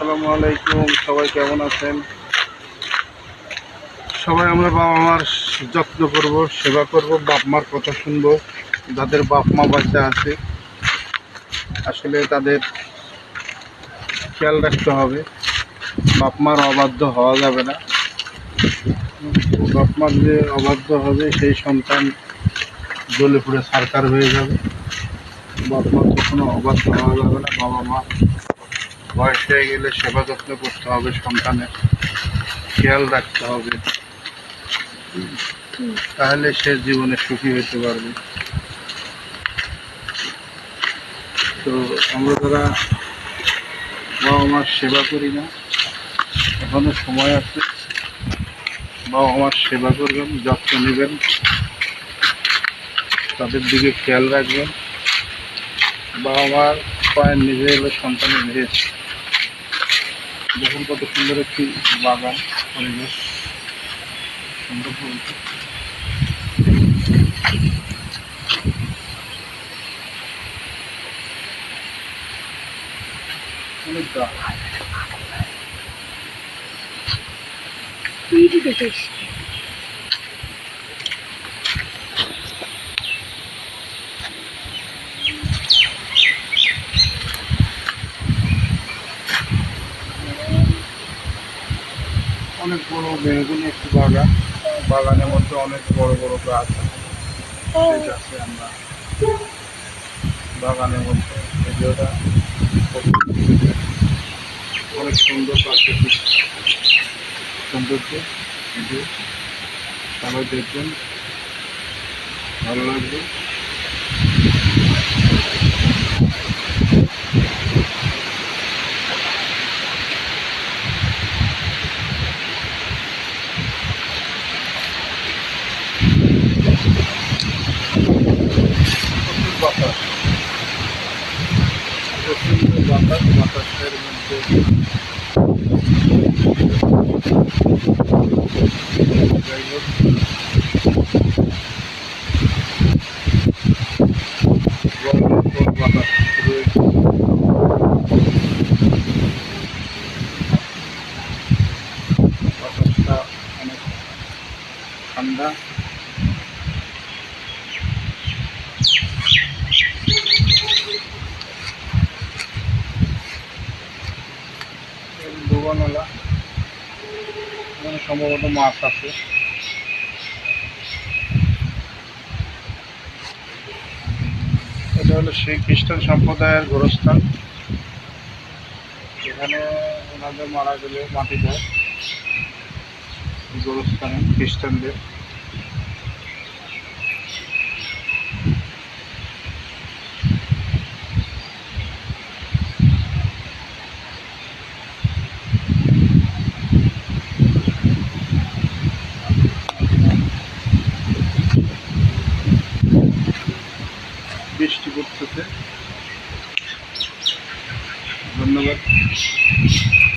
আসসালামু আলাইকুম, সবাই কেমন আছেন? সবাই আমরা বাবা মার যত্ন করব, সেবা করব, বাপ মার কথা শুনব, যাদের বাপ মা বাচ্চা আছে। আসলে তাদের খেয়াল রাখতে হবে, বাপ মার অবাধ্য হওয়া যাবে না। বাপ মার যে অবাধ্য হবে, সেই সন্তান জ্বলে পুড়ে সারকার হয়ে যাবে। বাপ মার কখনো অবাধ্য হওয়া যাবে না, বাবা মা বয়স হয়ে গেলে সেবা যত্ন করতে হবে সন্তানের খেয়াল রাখতে হবে। তাহলে সে জীবনে সুখী হতে পারবে। তো আমরা যারা বাবা মার সেবা করি না, এখনও সময় আছে। বাবা মার সেবা করবেন, যত্ন নেবেন। তাদের দিকে খেয়াল রাখবেন। বাবা মার পায়ের নিজে এলো সন্তানের ভেজ দেখুন কত সুন্দর একটি বাগান পরিবেশ। সুন্দর পরিবেশ। অনেক অনেক বড় বেগুনি একটি বাগান। বাগানের মধ্যে অনেক বড় বড় গাছ গাছে আমরা। বাগানের মধ্যে ভিডিওটা অনেক সুন্দর প্রাকৃতিক সৌন্দর্য ভিডিও। সবাই দেখবেন, ভালো লাগবে। bütün vatan, vatandaşlarımızı Anda ডোবানালা এখানে সম্ভবত মাছ আছে। এটা হলো সেই খ্রিস্টান সম্প্রদায়ের গোরস্থান। এখানে ওনাদের মারা গেলে মাটি দেয়। গোরস্থানে খ্রিস্টানদের। বৃষ্টি পড়তেছে। ধন্যবাদ।